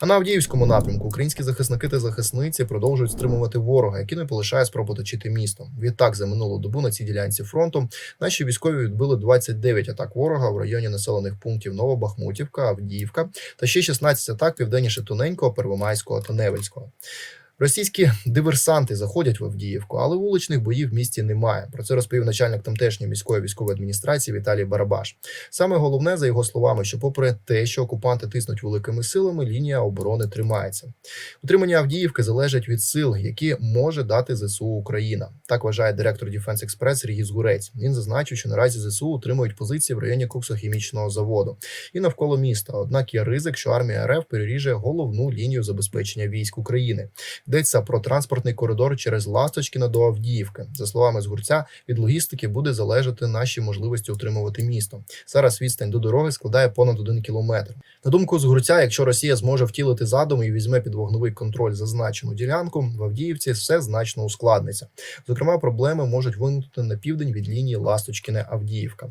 А на Авдіївському напрямку українські захисники та захисниці продовжують стримувати ворога, який не полишає спробу точити місто. Відтак за минулу добу на цій ділянці фронту наші військові відбили 29 атак ворога в районі населених пунктів Новобахмутівка, Авдіївка та ще 16 атак південніше Тоненького, Первомайського та Невельського. Російські диверсанти заходять в Авдіївку, але вуличних боїв в місті немає. Про це розповів начальник тамтешньої міської військової адміністрації Віталій Барабаш. Саме головне, за його словами, що, попри те, що окупанти тиснуть великими силами, лінія оборони тримається. Утримання Авдіївки залежить від сил, які може дати ЗСУ Україна. Так вважає директор Defense Express Сергій Згурець. Він зазначив, що наразі ЗСУ утримують позиції в районі коксохімічного заводу і навколо міста. Однак є ризик, що армія РФ переріже головну лінію забезпечення військ України. Йдеться про транспортний коридор через Ласточкіна до Авдіївки. За словами Згурця, від логістики буде залежати наші можливості утримувати місто. Зараз відстань до дороги складає понад один кілометр. На думку Згурця, якщо Росія зможе втілити задум і візьме під вогневий контроль зазначену ділянку, в Авдіївці все значно ускладниться. Зокрема, проблеми можуть виникнути на південь від лінії Ласточкіне Авдіївка.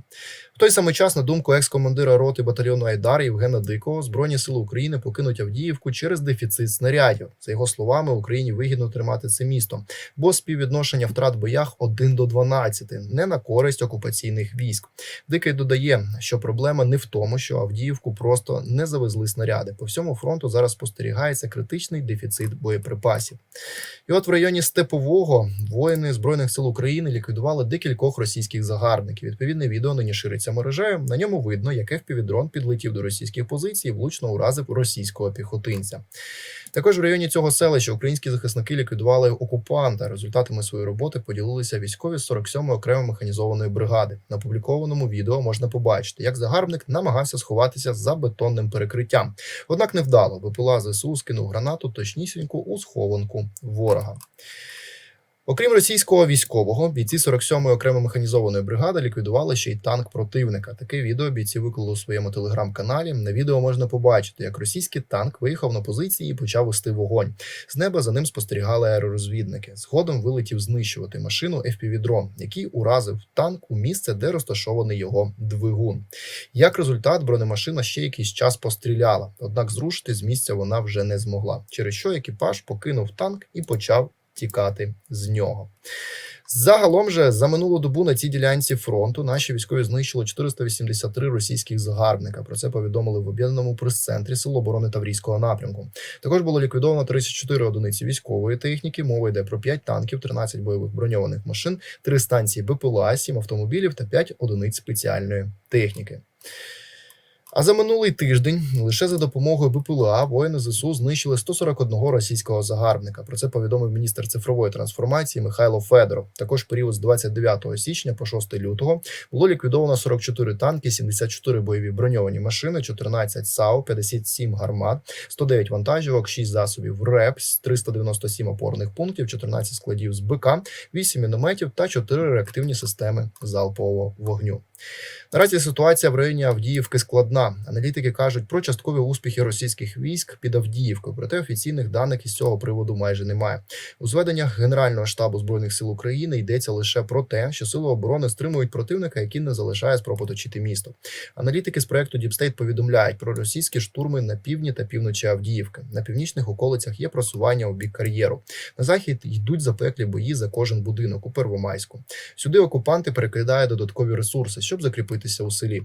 В той самий час, на думку екс-командира роти батальйону Айдар Євгена Дикого, збройні сили України покинуть Авдіївку через дефіцит снарядів. За його словами, Україні вигідно тримати це місто, бо співвідношення втрат в боях 1 до 12, не на користь окупаційних військ. Дикий додає, що проблема не в тому, що Авдіївку просто не завезли снаряди. По всьому фронту зараз спостерігається критичний дефіцит боєприпасів. І от в районі Степового воїни збройних сил України ліквідували декількох російських загарбників. Відповідне відео нині шириться мережею. На ньому видно, як FPV-дрон підлетів до російських позицій і влучно уразив російського піхотинця. Також в районі цього селища українські захисники ліквідували окупанта. Результатами своєї роботи поділилися військові 47-ї окремої механізованої бригади. На опублікованому відео можна побачити, як загарбник намагався сховатися за бетонним перекриттям. Однак невдало ВПЛА ЗСУ скинув гранату точнісіньку у схованку ворога. Окрім російського військового, бійці 47-ї окремо механізованої бригади ліквідували ще й танк противника. Таке відео бійці виклали у своєму телеграм-каналі. На відео можна побачити, як російський танк виїхав на позиції і почав вести вогонь. З неба за ним спостерігали аеророзвідники. Згодом вилетів знищувати машину FPV-дрон, який уразив танк у місце, де розташований його двигун. Як результат, бронемашина ще якийсь час постріляла, однак зрушити з місця вона вже не змогла. Через що екіпаж покинув танк і почав тікати з нього. Загалом же за минулу добу на цій ділянці фронту наші військові знищили 483 російських загарбника. Про це повідомили в об'єднаному прес-центрі Сил оборони Таврійського напрямку. Також було ліквідовано 34 одиниці військової техніки. Мова йде про 5 танків, 13 бойових броньованих машин, 3 станції БПЛА, 7 автомобілів та 5 одиниць спеціальної техніки. А за минулий тиждень лише за допомогою БПЛА воїни ЗСУ знищили 141 російського загарбника. Про це повідомив міністр цифрової трансформації Михайло Федоров. Також період з 29 січня по 6 лютого було ліквідовано 44 танки, 74 бойові броньовані машини, 14 САУ, 57 гармат, 109 вантажівок, 6 засобів РЕП, 397 опорних пунктів, 14 складів з БК, 8 мінометів та 4 реактивні системи залпового вогню. Наразі ситуація в районі Авдіївки складна. Аналітики кажуть про часткові успіхи російських військ під Авдіївкою, проте офіційних даних із цього приводу майже немає. У зведеннях Генерального штабу збройних сил України йдеться лише про те, що сили оборони стримують противника, який не залишає спроб оточити місто. Аналітики з проекту Діпстейт повідомляють про російські штурми на півдні та півночі Авдіївки. На північних околицях є просування у бік кар'єру. На захід йдуть запеклі бої за кожен будинок у Первомайську. Сюди окупанти перекидають додаткові ресурси, щоб закріпитися у селі.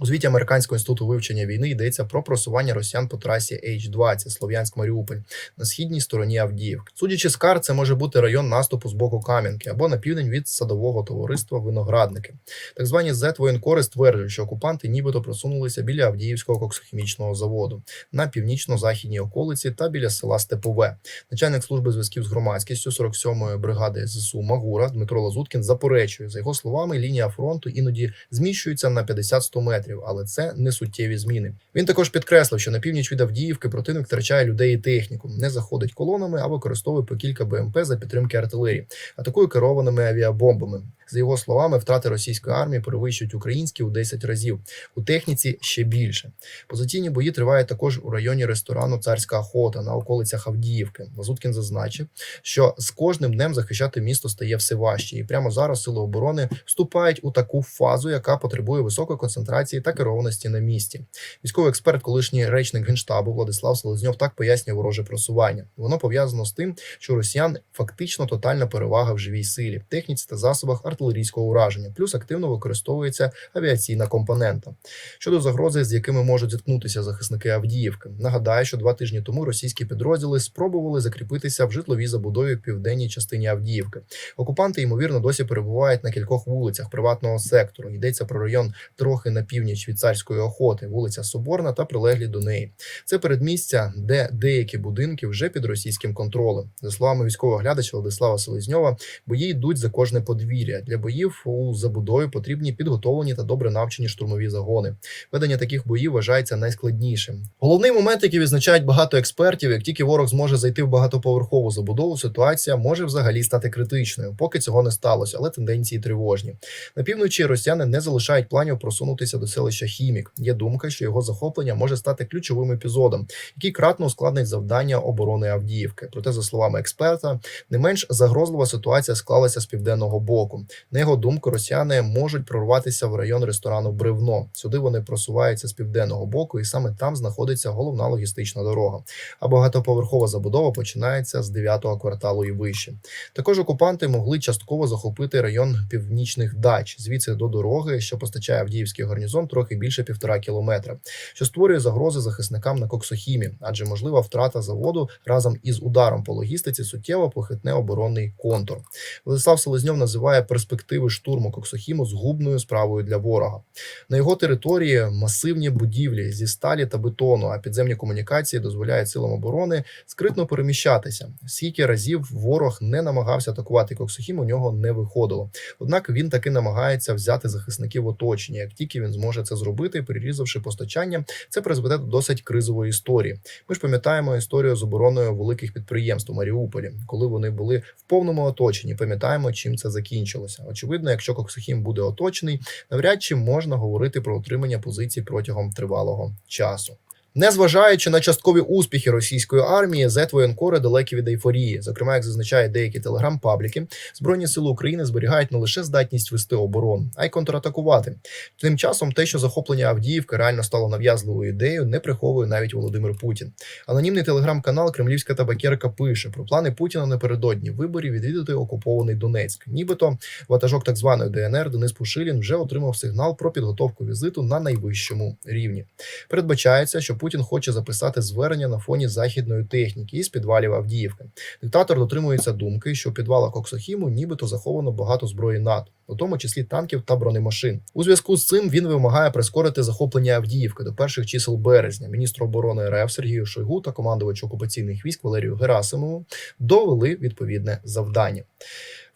У звіті Американського інституту вивчення війни йдеться про просування росіян по трасі H-20 Слов'янськ-Маріуполь на східній стороні Авдіївки. Судячи з кар, це може бути район наступу з боку Кам'янки або на південь від садового товариства Виноградники. Так звані z воєнкори стверджують, що окупанти нібито просунулися біля Авдіївського коксохімічного заводу на північно-західній околиці та біля села Степове. Начальник служби зв'язків з громадськістю 47-ї бригади ЗСУ Магура Дмитро Лазуткін заперечує за його словами, лінія фронту іноді зміщується на 50-100 метрів але це не суттєві зміни. Він також підкреслив, що на північ від Авдіївки противник втрачає людей і техніку, не заходить колонами, а використовує по кілька БМП за підтримки артилерії, атакує керованими авіабомбами. За його словами, втрати російської армії перевищують українські у 10 разів. У техніці ще більше. Позиційні бої тривають також у районі ресторану Царська охота на околицях Авдіївки. Лазуткін зазначив, що з кожним днем захищати місто стає все важче, і прямо зараз сили оборони вступають у таку фазу, яка потребує високої концентрації та керованості на місці. Військовий експерт, колишній речник генштабу Владислав Селезньов так пояснює вороже просування. Воно пов'язано з тим, що росіян фактично тотальна перевага в живій силі, техніці та засобах артилерійського ураження, плюс активно використовується авіаційна компонента. Щодо загрози, з якими можуть зіткнутися захисники Авдіївки, нагадаю, що два тижні тому російські підрозділи спробували закріпитися в житловій забудові в південній частині Авдіївки. Окупанти ймовірно досі перебувають на кількох вулицях приватного сектору. Йдеться про район трохи на північ від царської охоти, вулиця Соборна та прилеглі до неї. Це передмістя, де деякі будинки вже під російським контролем. За словами військового глядача Владислава Селезньова, бої йдуть за кожне подвір'я. Для боїв у забудові потрібні підготовлені та добре навчені штурмові загони. Ведення таких боїв вважається найскладнішим. Головний момент, який відзначають багато експертів, як тільки ворог зможе зайти в багатоповерхову забудову, ситуація може взагалі стати критичною. Поки цього не сталося, але тенденції тривожні. На півночі росіяни не залишають планів просунутися до селища Хімік. Є думка, що його захоплення може стати ключовим епізодом, який кратно ускладнить завдання оборони Авдіївки. Проте, за словами експерта, не менш загрозлива ситуація склалася з південного боку. На його думку, росіяни можуть прорватися в район ресторану Бревно. Сюди вони просуваються з південного боку, і саме там знаходиться головна логістична дорога. А багатоповерхова забудова починається з 9-го кварталу і вище. Також окупанти могли частково захопити район північних дач, звідси до дороги, що постачає Авдіївський гарнізон, трохи більше півтора кілометра, що створює загрози захисникам на Коксохімі, адже можлива втрата заводу разом із ударом по логістиці суттєво похитне оборонний контур. Владислав Селезньов називає перспективи штурму Коксохіму згубною справою для ворога. На його території масивні будівлі зі сталі та бетону, а підземні комунікації дозволяють силам оборони скритно переміщатися. Скільки разів ворог не намагався атакувати Коксохім, у нього не виходило. Однак він таки намагається взяти захисників оточення. Як тільки він зможе це зробити, перерізавши постачання, це призведе до досить кризової історії. Ми ж пам'ятаємо історію з обороною великих підприємств у Маріуполі, коли вони були в повному оточенні. Пам'ятаємо, чим це закінчилося. Очевидно, якщо Коксохім буде оточений, навряд чи можна говорити про утримання позицій протягом тривалого часу. Незважаючи на часткові успіхи російської армії, зетвоєнкори далекі від ейфорії. Зокрема, як зазначають деякі телеграм-пабліки, збройні сили України зберігають не лише здатність вести оборону, а й контратакувати. Тим часом, те, що захоплення Авдіївки реально стало нав'язливою ідеєю, не приховує навіть Володимир Путін. Анонімний телеграм-канал Кремлівська табакерка пише про плани Путіна напередодні виборів відвідати окупований Донецьк. Нібито ватажок так званої ДНР Денис Пушилін вже отримав сигнал про підготовку візиту на найвищому рівні. Передбачається, що Путін хоче записати звернення на фоні західної техніки із підвалів Авдіївки. Диктатор дотримується думки, що в підвалах Оксохіму нібито заховано багато зброї НАТО, у тому числі танків та бронемашин. У зв'язку з цим він вимагає прискорити захоплення Авдіївки до перших чисел березня. Міністру оборони РФ Сергію Шойгу та командувачу окупаційних військ Валерію Герасимову довели відповідне завдання.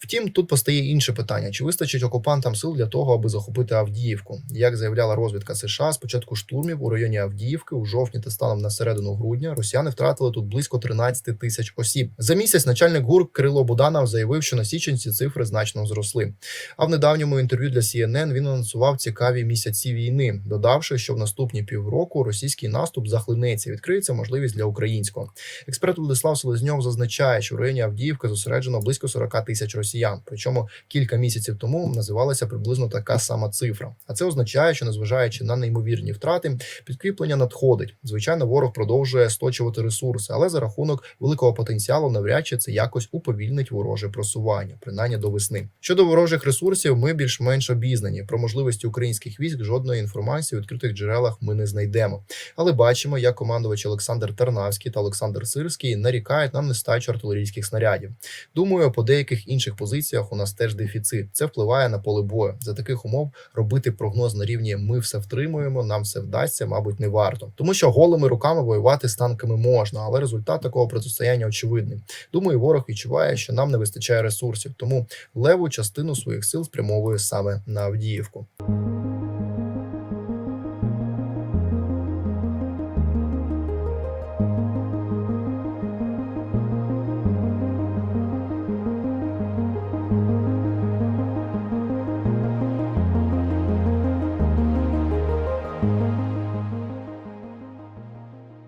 Втім, тут постає інше питання: чи вистачить окупантам сил для того, аби захопити Авдіївку? Як заявляла розвідка США, з початку штурмів у районі Авдіївки у жовтні та станом на середину грудня росіяни втратили тут близько 13 тисяч осіб. За місяць начальник ГУР Кирило Буданов заявив, що на січень ці цифри значно зросли. А в недавньому інтерв'ю для CNN він анонсував цікаві місяці війни, додавши, що в наступні півроку російський наступ захлинеться, відкриється можливість для українського. Експерт Владислав Селезньов зазначає, що в районі Авдіївки зосереджено близько 40 тисяч росіян. Причому кілька місяців тому називалася приблизно така сама цифра. А це означає, що незважаючи на неймовірні втрати, підкріплення надходить. Звичайно, ворог продовжує сточувати ресурси, але за рахунок великого потенціалу навряд чи це якось уповільнить вороже просування, принаймні до весни. Щодо ворожих ресурсів, ми більш-менш обізнані. Про можливості українських військ жодної інформації у відкритих джерелах ми не знайдемо. Але бачимо, як командувач Олександр Тарнавський та Олександр Сирський нарікають на нестачу артилерійських снарядів. Думаю, по деяких інших позиціях у нас теж дефіцит. Це впливає на поле бою. За таких умов робити прогноз на рівні ми все втримуємо, нам все вдасться, мабуть, не варто. Тому що голими руками воювати з танками можна, але результат такого протистояння очевидний. Думаю, ворог відчуває, що нам не вистачає ресурсів, тому леву частину своїх сил спрямовує саме на Авдіївку.